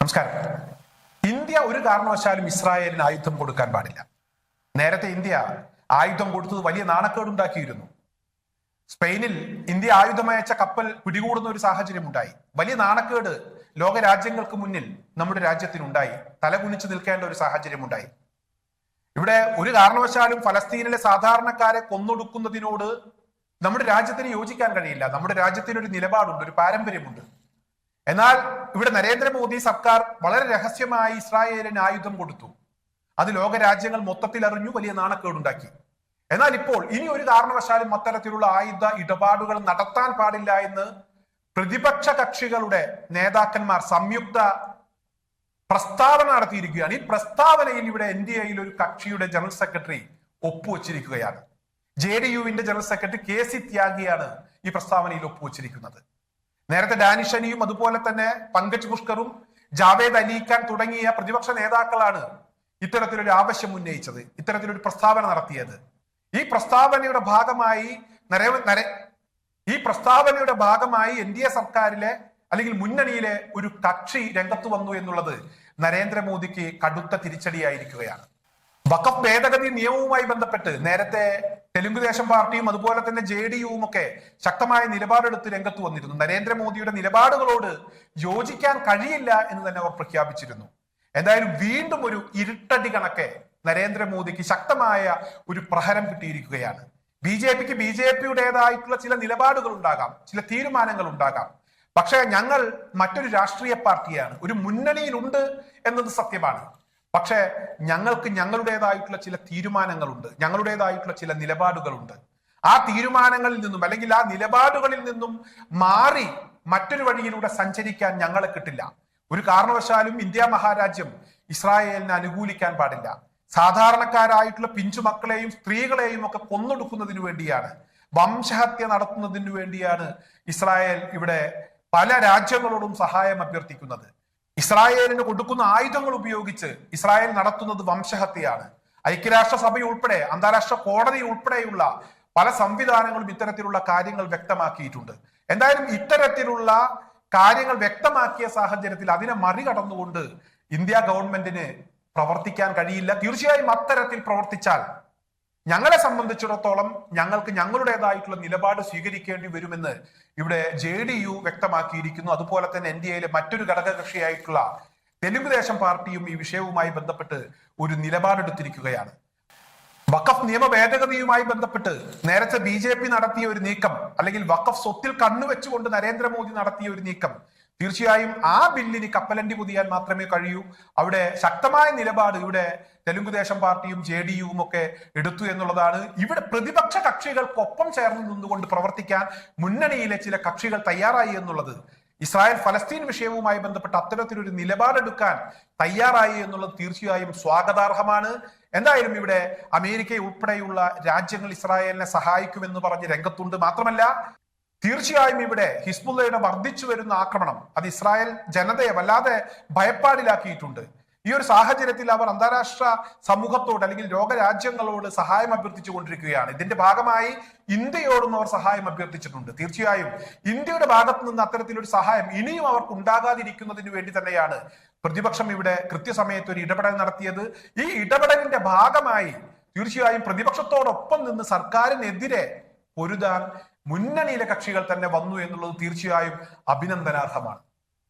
നമസ്കാരം. ഇന്ത്യ ഒരു കാരണവശാലും ഇസ്രായേലിന് ആയുധം കൊടുക്കാൻ പാടില്ല. നേരത്തെ ഇന്ത്യ ആയുധം കൊടുത്തത് വലിയ നാണക്കേടുണ്ടാക്കിയിരുന്നു. സ്പെയിനിൽ ഇന്ത്യ ആയുധമയച്ച കപ്പൽ പിടികൂടുന്ന ഒരു സാഹചര്യം ഉണ്ടായി. വലിയ നാണക്കേട് ലോക രാജ്യങ്ങൾക്ക് മുന്നിൽ നമ്മുടെ രാജ്യത്തിനുണ്ടായി. തലകുനിച്ചു നിൽക്കേണ്ട ഒരു സാഹചര്യം ഉണ്ടായി. ഇവിടെ ഒരു കാരണവശാലും ഫലസ്തീനിലെ സാധാരണക്കാരെ കൊന്നൊടുക്കുന്നതിനോട് നമ്മുടെ രാജ്യത്തിന് യോജിക്കാൻ കഴിയില്ല. നമ്മുടെ രാജ്യത്തിന് ഒരു നിലപാടുണ്ട് ഒരു പാരമ്പര്യമുണ്ട്. എന്നാൽ ഇവിടെ നരേന്ദ്രമോദി സർക്കാർ വളരെ രഹസ്യമായി ഇസ്രായേലിന് ആയുധം കൊടുത്തു. അത് ലോകരാജ്യങ്ങൾ മൊത്തത്തിൽ അറിഞ്ഞു വലിയ നാണക്കേടുണ്ടാക്കി. എന്നാൽ ഇപ്പോൾ ഇനി ഒരു കാരണവശാലും അത്തരത്തിലുള്ള ആയുധ ഇടപാടുകൾ നടത്താൻ പാടില്ല എന്ന് പ്രതിപക്ഷ കക്ഷികളുടെ നേതാക്കന്മാർ സംയുക്ത പ്രസ്താവന നടത്തിയിരിക്കുകയാണ്. ഈ പ്രസ്താവനയിൽ ഇവിടെ എൻ ഡി എയിൽ ഒരു കക്ഷിയുടെ ജനറൽ സെക്രട്ടറി ഒപ്പുവച്ചിരിക്കുകയാണ്. ജെ ഡി യുവിന്റെ ജനറൽ സെക്രട്ടറി കെ സി ത്യാഗിയാണ് ഈ പ്രസ്താവനയിൽ ഒപ്പുവച്ചിരിക്കുന്നത്. നേരത്തെ ഡാനിഷ് അനിയും അതുപോലെ തന്നെ പങ്കജ് പുഷ്കറും ജാവേദ് അലിഖാൻ തുടങ്ങിയ പ്രതിപക്ഷ നേതാക്കളാണ് ഇത്തരത്തിലൊരു ആവശ്യം ഉന്നയിച്ചത് ഇത്തരത്തിലൊരു പ്രസ്താവന നടത്തിയത്. ഈ പ്രസ്താവനയുടെ ഭാഗമായി നരേ ഈ പ്രസ്താവനയുടെ ഭാഗമായി എൻ ഡി എ സർക്കാരിലെ അല്ലെങ്കിൽ മുന്നണിയിലെ ഒരു കക്ഷി രംഗത്ത് വന്നു എന്നുള്ളത് നരേന്ദ്രമോദിക്ക് കടുത്ത തിരിച്ചടിയായിരിക്കുകയാണ്. വഖഫ് ഭേദഗതി നിയമവുമായി ബന്ധപ്പെട്ട് നേരത്തെ തെലുങ്കുദേശം പാർട്ടിയും അതുപോലെ തന്നെ ജെ ഡി യുവും ഒക്കെ ശക്തമായ നിലപാടെടുത്ത് രംഗത്ത് വന്നിരുന്നു. നരേന്ദ്രമോദിയുടെ നിലപാടുകളോട് യോജിക്കാൻ കഴിയില്ല എന്ന് തന്നെ അവർ പ്രഖ്യാപിച്ചിരുന്നു. എന്തായാലും വീണ്ടും ഒരു ഇരുട്ടടി കണക്കെ നരേന്ദ്രമോദിക്ക് ശക്തമായ ഒരു പ്രഹരം കിട്ടിയിരിക്കുകയാണ്. ബി ജെ പിക്ക് ബി ജെ പിയുടേതായിട്ടുള്ള ചില നിലപാടുകൾ ഉണ്ടാകാം ചില തീരുമാനങ്ങൾ ഉണ്ടാകാം പക്ഷേ ഞങ്ങൾ മറ്റൊരു രാഷ്ട്രീയ പാർട്ടിയാണ്. ഒരു മുന്നണിയിലുണ്ട് എന്നത് സത്യമാണ്. പക്ഷേ ഞങ്ങൾക്ക് ഞങ്ങളുടേതായിട്ടുള്ള ചില തീരുമാനങ്ങളുണ്ട്. ഞങ്ങളുടേതായിട്ടുള്ള ചില നിലപാടുകളുണ്ട്. ആ തീരുമാനങ്ങളിൽ നിന്നും അല്ലെങ്കിൽ ആ നിലപാടുകളിൽ നിന്നും മാറി മറ്റൊരു വഴിയിലൂടെ സഞ്ചരിക്കാൻ ഞങ്ങളെ കിട്ടില്ല. ഒരു കാരണവശാലും ഇന്ത്യ മഹാരാജ്യം ഇസ്രായേലിനെ അനുകൂലിക്കാൻ പാടില്ല. സാധാരണക്കാരായിട്ടുള്ള പിഞ്ചു മക്കളെയും സ്ത്രീകളെയും ഒക്കെ കൊന്നൊടുക്കുന്നതിന് വേണ്ടിയാണ് വംശഹത്യ നടത്തുന്നതിനു വേണ്ടിയാണ് ഇസ്രായേൽ ഇവിടെ പല രാജ്യങ്ങളോടും സഹായം അഭ്യർത്ഥിക്കുന്നത്. ഇസ്രായേലിന് കൊടുക്കുന്ന ആയുധങ്ങൾ ഉപയോഗിച്ച് ഇസ്രായേൽ നടത്തുന്നത് വംശഹത്യയാണ്. ഐക്യരാഷ്ട്ര സഭ ഉൾപ്പെടെ അന്താരാഷ്ട്ര കോടതി ഉൾപ്പെടെയുള്ള പല സംവിധാനങ്ങളും ഇത്തരത്തിലുള്ള കാര്യങ്ങൾ വ്യക്തമാക്കിയിട്ടുണ്ട്. എന്തായാലും ഇത്തരത്തിലുള്ള കാര്യങ്ങൾ വ്യക്തമാക്കിയ സാഹചര്യത്തിൽ അതിനെ മറികടന്നുകൊണ്ട് ഇന്ത്യ ഗവൺമെന്റിന് പ്രവർത്തിക്കാൻ കഴിയില്ല. തീർച്ചയായും അത്തരത്തിൽ പ്രവർത്തിച്ചാൽ ഞങ്ങളെ സംബന്ധിച്ചിടത്തോളം ഞങ്ങൾക്ക് ഞങ്ങളുടേതായിട്ടുള്ള നിലപാട് സ്വീകരിക്കേണ്ടി വരുമെന്ന് ഇവിടെ ജെ ഡി യു വ്യക്തമാക്കിയിരിക്കുന്നു. അതുപോലെ തന്നെ എൻ ഡി എയിലെ മറ്റൊരു ഘടകകക്ഷിയായിട്ടുള്ള തെലുങ്കുദേശം പാർട്ടിയും ഈ വിഷയവുമായി ബന്ധപ്പെട്ട് ഒരു നിലപാടെടുത്തിരിക്കുകയാണ്. വഖഫ് നിയമ ഭേദഗതിയുമായി ബന്ധപ്പെട്ട് നേരത്തെ ബി ജെ പി നടത്തിയ ഒരു നീക്കം അല്ലെങ്കിൽ വഖഫ് സ്വത്തിൽ കണ്ണുവെച്ചുകൊണ്ട് നരേന്ദ്രമോദി നടത്തിയ ഒരു നീക്കം തീർച്ചയായും ആ ബില്ലിന് കപ്പലണ്ടി പുതിയാൻ മാത്രമേ കഴിയൂ. അവിടെ ശക്തമായ നിലപാട് ഇവിടെ തെലുങ്കുദേശം പാർട്ടിയും ജെ ഡി യുവും ഒക്കെ എടുത്തു എന്നുള്ളതാണ്. ഇവിടെ പ്രതിപക്ഷ കക്ഷികൾക്കൊപ്പം ചേർന്ന് നിന്നുകൊണ്ട് പ്രവർത്തിക്കാൻ മുന്നണിയിലെ ചില കക്ഷികൾ തയ്യാറായി എന്നുള്ളത് ഇസ്രായേൽ ഫലസ്തീൻ വിഷയവുമായി ബന്ധപ്പെട്ട് അത്തരത്തിലൊരു നിലപാടെടുക്കാൻ തയ്യാറായി എന്നുള്ളത് തീർച്ചയായും സ്വാഗതാർഹമാണ്. എന്തായാലും ഇവിടെ അമേരിക്ക ഉൾപ്പെടെയുള്ള രാജ്യങ്ങൾ ഇസ്രായേലിനെ സഹായിക്കുമെന്ന് പറഞ്ഞ് രംഗത്തുണ്ട് മാത്രമല്ല തീർച്ചയായും ഇവിടെ ഹിസ്ബുല്ലയുടെ വർദ്ധിച്ചു വരുന്ന ആക്രമണം അത് ഇസ്രായേൽ ജനതയെ വല്ലാതെ ഭയപ്പാടിലാക്കിയിട്ടുണ്ട്. ഈ ഒരു സാഹചര്യത്തിൽ അവർ അന്താരാഷ്ട്ര സമൂഹത്തോട് അല്ലെങ്കിൽ ലോകരാജ്യങ്ങളോട് സഹായം അഭ്യർത്ഥിച്ചു കൊണ്ടിരിക്കുകയാണ് ഇതിന്റെ ഭാഗമായി ഇന്ത്യയോടും അവർ സഹായം അഭ്യർത്ഥിച്ചിട്ടുണ്ട്. തീർച്ചയായും ഇന്ത്യയുടെ ഭാഗത്ത് നിന്ന് അത്തരത്തിലൊരു സഹായം ഇനിയും അവർക്ക് ഉണ്ടാകാതിരിക്കുന്നതിന് വേണ്ടി തന്നെയാണ് പ്രതിപക്ഷം ഇവിടെ കൃത്യസമയത്ത് ഒരു ഇടപെടൽ നടത്തിയത്. ഈ ഇടപെടലിന്റെ ഭാഗമായി തീർച്ചയായും പ്രതിപക്ഷത്തോടൊപ്പം നിന്ന് സർക്കാരിനെതിരെ പൊരുതാൻ മുന്നണിയിലെ കക്ഷികൾ തന്നെ വന്നു എന്നുള്ളത് തീർച്ചയായും അഭിനന്ദനാർഹമാണ്.